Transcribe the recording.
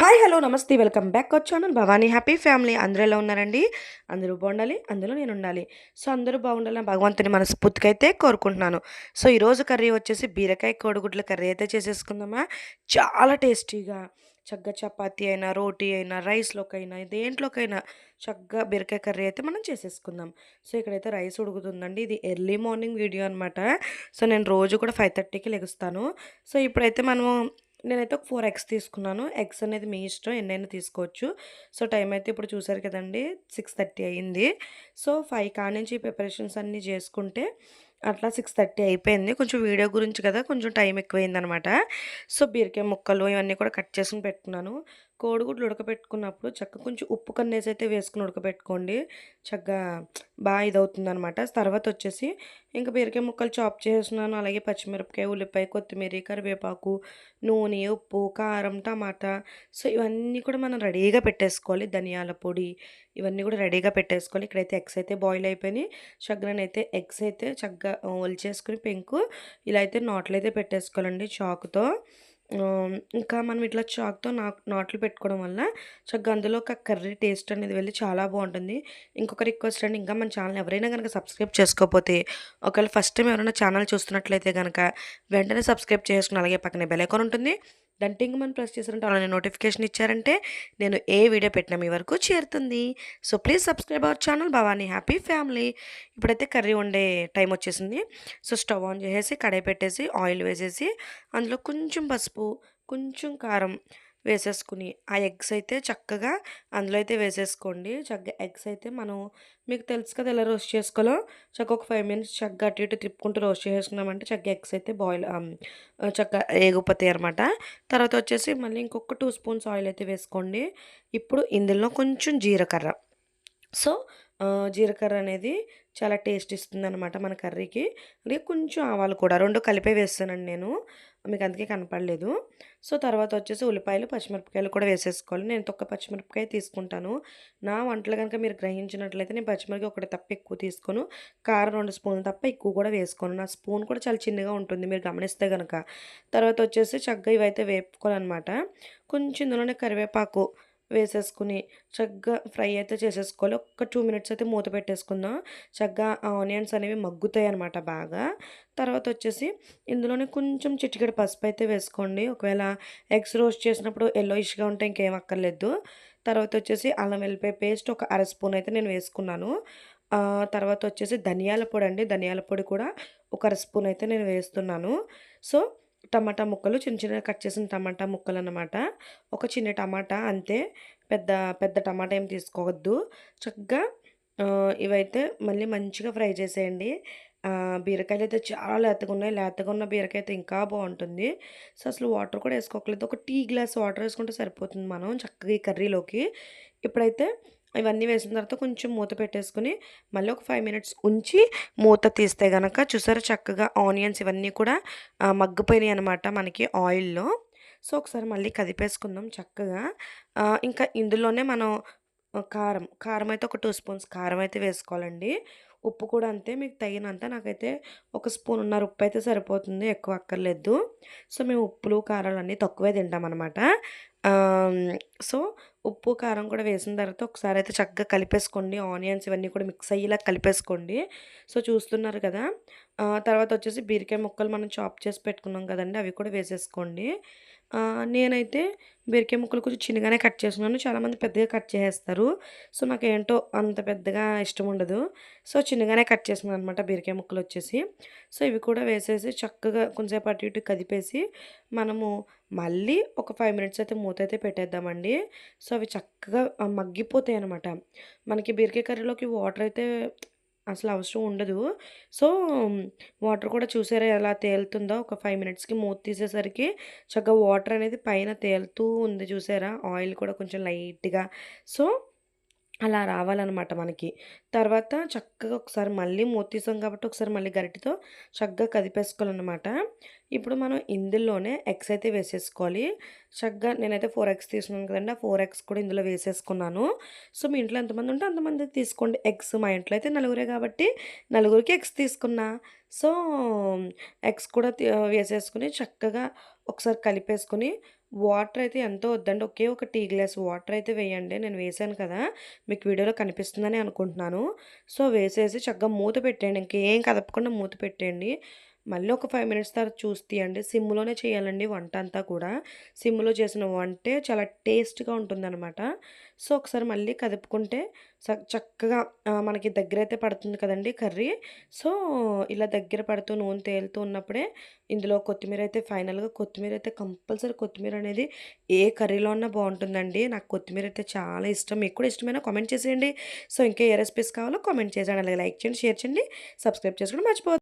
Hi hello నమస్తే welcome back వచ్చాను Bhavani happy family. అందరూ ఎలా ఉన్నారండి? అందరూ బాగుండాలి అందులో నేను ఉండాలి. సో అందరూ బాగుండాలని భగవంతుని మనస్ఫూర్తిగా అయితే కోరుకుంటున్నాను. సో ఈరోజు కర్రీ వచ్చేసి బీరకాయ కోడిగుడ్ల కర్రీ అయితే చేసేసుకుందామా? చాలా టేస్టీగా. చక్కగా చపాతీ అయినా రోటీ అయినా రైస్లోకైనా దేంట్లోకైనా చక్కగా బీరకాయ కర్రీ అయితే మనం చేసేసుకుందాం. సో ఇక్కడైతే రైస్ ఉడుకుతుందండి. ఇది ఎర్లీ మార్నింగ్ వీడియో అనమాట సో నేను రోజు కూడా ఫైవ్ థర్టీకి లెగుస్తాను. సో ఇప్పుడైతే మనము నేనైతే ఒక ఫోర్ ఎగ్స్ తీసుకున్నాను. ఎగ్స్ అనేది మీ ఇష్టం ఎన్నైనా తీసుకోవచ్చు. సో టైం అయితే ఇప్పుడు చూసారు కదండి సిక్స్ థర్టీ అయ్యింది సో ఫైవ్ కానించి ప్రిపరేషన్స్ అన్నీ చేసుకుంటే అట్లా సిక్స్ థర్టీ అయిపోయింది. కొంచెం వీడియో గురించి కదా కొంచెం టైం ఎక్కువైందనమాట. సో బీరకాయ ముక్కలు ఇవన్నీ కూడా కట్ చేసుకుని పెట్టుకున్నాను. కోడిగుడ్లు ఉడకబెట్టుకున్నప్పుడు చక్కగా కొంచెం ఉప్పు కన్నేసి అయితే వేసుకుని ఉడకబెట్టుకోండి. చక్కగా బాగా ఇదవుతుంది అనమాట తర్వాత వచ్చేసి ఇంకా బీరకాయ ముక్కలు చాప్ చేస్తున్నాను. అలాగే పచ్చిమిరపకాయ ఉల్లిపాయ కొత్తిమీర కరివేపాకు నూనె ఉప్పు కారం టమాటా. సో ఇవన్నీ కూడా మనం రెడీగా పెట్టేసుకోవాలి. ధనియాల పొడి ఇవన్నీ కూడా రెడీగా పెట్టేసుకోవాలి. ఇక్కడైతే ఎగ్స్ అయితే బాయిల్ అయిపోయినాయి. చక్కనైతే ఎగ్స్ అయితే చక్కగా ఒలిచేసుకుని పెంకు ఇలా అయితే నాట్లు అయితే పెట్టేసుకోవాలండి చాకుతో. ఇంకా మనం ఇట్లా చాక్తో నా నాట్లు పెట్టుకోవడం వల్ల చక్కగా అందులో ఒక కర్రీ టేస్ట్ అనేది వెళ్ళి చాలా బాగుంటుంది. ఇంకొక రిక్వెస్ట్ అండి ఇంకా మన ఛానల్ ఎవరైనా కనుక సబ్స్క్రైబ్ చేసుకోకపోతే ఒకవేళ ఫస్ట్ టైం ఎవరైనా ఛానల్ చూస్తున్నట్లయితే కనుక వెంటనే సబ్స్క్రైబ్ చేసుకుని అలాగే పక్కనే బెల్ ఐకాన్ ఉంటుంది. దాని టింగ్ మనం ప్రెస్ చేశారంటే అలానే నోటిఫికేషన్ ఇచ్చారంటే నేను ఏ వీడియో పెట్టినా మీ వరకు చేరుతుంది. So please subscribe our channel Bhavani happy family. ఇప్పుడైతే కర్రీ వండే టైం వచ్చేసింది. సో స్టవ్ ఆన్ చేసేసి కడాయి పెట్టేసి ఆయిల్ వేసేసి అందులో కొంచెం పసుపు కొంచెం కారం వేసేసుకుని ఆ ఎగ్స్ అయితే చక్కగా అందులో అయితే వేసేసుకోండి. చక్కగా ఎగ్స్ అయితే మనం మీకు తెలుసు కదా ఎలా రోస్ట్ చేసుకోవాలో? చక్కగా ఒక ఫైవ్ మినిట్స్ చక్కగా అటు ఇటు తిప్పుకుంటూ రోస్ట్ చేసుకున్నామంటే చక్కగా ఎగ్స్ అయితే బాయిల్ చక్కగా ఏగిపోతాయి అనమాట తర్వాత వచ్చేసి మళ్ళీ ఇంకొక టూ స్పూన్స్ ఆయిల్ అయితే వేసుకోండి. ఇప్పుడు ఇందులో కొంచెం జీలకర్ర. సో జీలకర్ర అనేది చాలా టేస్ట్ ఇస్తుంది అనమాట మన కర్రీకి. అలాగే కొంచెం ఆవాలు కూడా రెండు కలిపే వేస్తానండి నేను. మీకు అందుకే కనపడలేదు. సో తర్వాత వచ్చేసి ఉల్లిపాయలు పచ్చిమిరపకాయలు కూడా వేసేసుకోవాలి. నేను తొక్క పచ్చిమిరపకాయ తీసుకుంటాను. నా వంటలు కనుక మీరు గ్రహించినట్లయితే నేను పచ్చిమిరపకాయ ఒకటి తప్ప ఎక్కువ తీసుకోను. కారం రెండు స్పూన్లు తప్ప ఎక్కువ కూడా వేసుకోను. నా స్పూన్ కూడా చాలా చిన్నగా ఉంటుంది. మీరు గమనిస్తే కనుక తర్వాత వచ్చేసి చక్కగా ఇవైతే వేపుకోవాలన్నమాట. కొంచెం ఇందులోనే కరివేపాకు వేసేసుకుని చక్కగా ఫ్రై అయితే చేసేసుకోవాలి. ఒక టూ మినిట్స్ అయితే మూత పెట్టేసుకుందాం. చక్కగా ఆనియన్స్ అనేవి మగ్గుతాయి అనమాట బాగా. తర్వాత వచ్చేసి ఇందులోనే కొంచెం చిటికెడు పసుపు అయితే వేసుకోండి. ఒకవేళ ఎగ్స్ రోస్ట్ చేసినప్పుడు ఎల్లోయిష్గా ఉంటే ఇంకేం అక్కర్లేదు. తర్వాత వచ్చేసి అల్లం వెల్లిపాయ పేస్ట్ ఒక అర స్పూన్ అయితే నేను వేసుకున్నాను. తర్వాత వచ్చేసి ధనియాల పొడి అండి. ధనియాల పొడి కూడా ఒక అర స్పూన్ అయితే నేను వేస్తున్నాను. సో టమాటా ముక్కలు చిన్న చిన్నగా కట్ చేసిన టమాటా ముక్కలు అన్నమాట ఒక చిన్న టమాటా అంతే. పెద్ద పెద్ద టమాటా ఏం తీసుకోవద్దు. చక్కగా ఇవైతే మళ్ళీ మంచిగా ఫ్రై చేసేయండి. బీరకాయలు అయితే చాలా లేతగా ఉన్నాయి. లేతగా ఉన్న బీరకాయ అయితే ఇంకా బాగుంటుంది. సో అసలు వాటర్ కూడా వేసుకోకలేదు ఒక టీ గ్లాస్ వాటర్ వేసుకుంటే సరిపోతుంది మనం చక్కగా ఈ కర్రీలోకి. ఇప్పుడైతే ఇవన్నీ వేసిన తర్వాత కొంచెం మూత పెట్టేసుకుని మళ్ళీ ఒక ఫైవ్ మినిట్స్ ఉంచి మూత తీస్తే కనుక చూసారా చక్కగా ఆనియన్స్ ఇవన్నీ కూడా మగ్గిపోయినాయి అనమాట మనకి ఆయిల్లో. సో ఒకసారి మళ్ళీ కదిపేసుకుందాం చక్కగా. ఇంకా ఇందులోనే మనం కారం కారం అయితే ఒక టూ స్పూన్స్ కారం అయితే వేసుకోవాలండి. ఉప్పు కూడా అంతే మీకు తగినంత నాకైతే ఒక స్పూన్ ఉన్నారు ఉప్పు అయితే సరిపోతుంది ఎక్కువ అక్కర్లేదు. సో మేము ఉప్పులు కారాలు అన్నీ తక్కువే తింటామన్నమాట. సో ఉప్పు కారం కూడా వేసిన తర్వాత ఒకసారి అయితే చక్కగా కలిపేసుకోండి. ఆనియన్స్ ఇవన్నీ కూడా మిక్స్ అయ్యేలా కలిపేసుకోండి. సో చూస్తున్నారు కదా. తర్వాత వచ్చేసి బీరకాయ ముక్కలు మనం చాప్ చేసి పెట్టుకున్నాం కదండి అవి కూడా వేసేసుకోండి. నేనైతే బీరకాయ ముక్కలు కొంచెం చిన్నగానే కట్ చేస్తున్నాను. చాలామంది పెద్దగా కట్ చేసేస్తారు. సో నాకు ఏంటో అంత పెద్దగా ఇష్టం ఉండదు. సో చిన్నగానే కట్ చేస్తున్నాను అనమాట బీరకాయ ముక్కలు వచ్చేసి. సో ఇవి కూడా వేసేసి చక్కగా కొంచెంసేపు అటు ఇటు కదిపేసి మనము మళ్ళీ ఒక ఫైవ్ మినిట్స్ అయితే మూత అయితే పెట్టేద్దామండి. సో అవి చక్కగా మగ్గిపోతాయి అనమాట మనకి బీరకాయ కర్రీలోకి వాటర్ అయితే అసలు అవసరం ఉండదు. సో వాటర్ కూడా చూసారా ఎలా తేలుతుందో? ఒక ఫైవ్ మినిట్స్కి మూత తీసేసరికి చక్కగా వాటర్ అనేది పైన తేలుతూ ఉంది చూసారా? ఆయిల్ కూడా కొంచెం లైట్గా. సో అలా రావాలన్నమాట మనకి. తర్వాత చక్కగా ఒకసారి మళ్ళీ మూతీసాం కాబట్టి ఒకసారి మళ్ళీ గరిటితో చక్కగా కదిపేసుకోవాలన్నమాట. ఇప్పుడు మనం ఇందులోనే ఎగ్స్ అయితే వేసేసుకోవాలి. చక్కగా నేనైతే ఫోర్ ఎగ్స్ తీసుకున్నాను కదండి. ఆ ఫోర్ ఎగ్స్ కూడా ఇందులో వేసేసుకున్నాను. సో మీ ఇంట్లో ఎంతమంది ఉంటే అంతమంది తీసుకోండి. ఎగ్స్ మా ఇంట్లో అయితే నలుగురే కాబట్టి నలుగురికి ఎగ్స్ తీసుకున్నా. సో ఎగ్స్ కూడా వేసేసుకుని చక్కగా ఒకసారి కలిపేసుకుని వాటర్ అయితే ఎంతో వద్దండి. ఒకే ఒక టీ గ్లాస్ వాటర్ అయితే వేయండి. నేను వేసాను కదా! మీకు వీడియోలో కనిపిస్తుందని అనుకుంటున్నాను. సో, వేసేసి చక్కగా మూత పెట్టేయండి. ఇంకేం కదపకుండా మూత పెట్టేయండి. మళ్ళీ ఒక ఫైవ్ మినిట్స్ తర్వాత చూస్తీయండి సిమ్‌లోనే చేయాలండి వంట అంతా కూడా. సిమ్‌లో చేసిన వంటే చాలా టేస్ట్‌గా ఉంటుందనమాట. సో, ఒకసారి మళ్ళీ కదుపుకుంటే చక్కగా మనకి మనకి దగ్గరైతే పడుతుంది కదండి కర్రీ. సో, ఇలా దగ్గర పడుతూ నూనె తేలుతూ ఉన్నప్పుడే ఇందులో కొత్తిమీర అయితే ఫైనల్‌గా కొత్తిమీర అయితే కంపల్సరీ కొత్తిమీర అనేది ఏ కర్రీలో ఉన్నా బాగుంటుందండి నాకు కొత్తిమీర అయితే చాలా ఇష్టం. మీకు కూడా ఇష్టమైన కామెంట్ చేసేయండి. సో, ఇంకా ఏ రెసిపీస్ కావాలో కామెంట్ చేసేయండి. అలాగే లైక్ చేయండి, షేర్ చేయండి, సబ్స్క్రైబ్ చేసుకోండి మర్చిపోతుంది